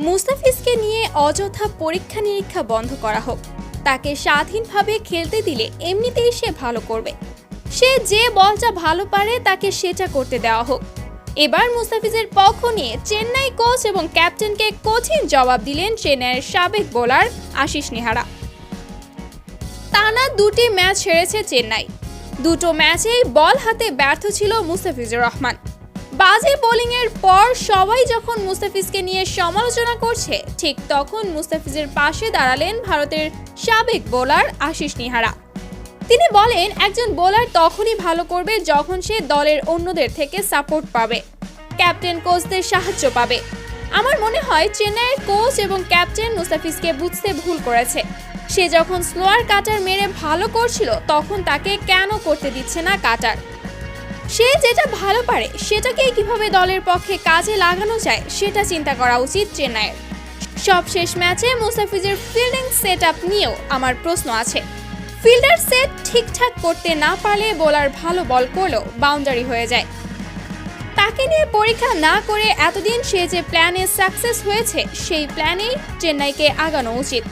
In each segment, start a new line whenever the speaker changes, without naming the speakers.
মুস্তাফিজকে নিয়ে অযথা পরীক্ষা নিরীক্ষা বন্ধ করা হোক। তাকে স্বাধীনভাবে খেলতে দিলে এমনিতেই সে ভালো করবে। সে যে বলটা ভালো পারে তাকে সেটা করতে দেওয়া হোক। এবার মুস্তাফিজের পক্ষ নিয়ে চেন্নাই কোচ এবং ক্যাপ্টেনকে কঠিন জবাব দিলেন চেন্নাইয়ের সাবেক বোলার আশিস নেহারা। টানা দুটি ম্যাচ হেরেছে চেন্নাই। দুটো ম্যাচেই বল হাতে ব্যর্থ ছিল মুস্তাফিজুর রহমান। বাজে বোলিংয়ের পর সবাই যখন মুস্তাফিজকে নিয়ে সমালোচনা করছে, ঠিক তখন মুস্তাফিজের পাশে দাঁড়ালেন ভারতের সাবেক বোলার আশিস নিহারা। তিনি বলেন, একজন বোলার তখনই ভালো করবে যখন সে দলের অন্যদের থেকে সাপোর্ট পাবে, ক্যাপ্টেন কোচদের সাহায্য পাবে। আমার মনে হয়, চেন্নাইয়ের কোচ এবং ক্যাপ্টেন মুস্তাফিজকে বুঝতে ভুল করেছে। সে যখন স্লোয়ার কাটার মেরে ভালো করছিল, তখন তাকে কেন করতে দিচ্ছে না কাটার? সে যেটা ভালো পারে, সেটাকেই কীভাবে দলের পক্ষে কাজে লাগানো যায়, সেটা চিন্তা করা উচিত চেন্নাইয়ের। সবশেষ ম্যাচে মুস্তাফিজের ফিল্ডিং সেট আপ নিয়েও আমার প্রশ্ন আছে। ফিল্ডার সেট ঠিকঠাক করতে না পারলে বোলার ভালো বল করলেও বাউন্ডারি হয়ে যায়। তাকে নিয়ে পরীক্ষা না করে এতদিন সে যে প্ল্যানে সাকসেস হয়েছে, সেই প্ল্যানেই চেন্নাইকে আগানো উচিত।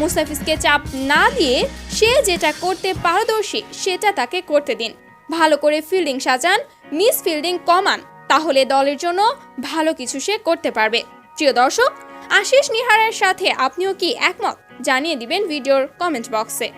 মুস্তাফিজকে চাপ না দিয়ে সে যেটা করতে পারদর্শী, সেটা তাকে করতে দিন। ভালো করে ফিল্ডিং সাজান মিস ফিল্ডিং কমান, তাহলে দলের জন্য ভালো কিছু সে করতে পারবে। প্রিয় দর্শক, আশিস নিহারের সাথে আপনিও কি একমত? জানিয়ে দিবেন ভিডিওর কমেন্ট বক্সে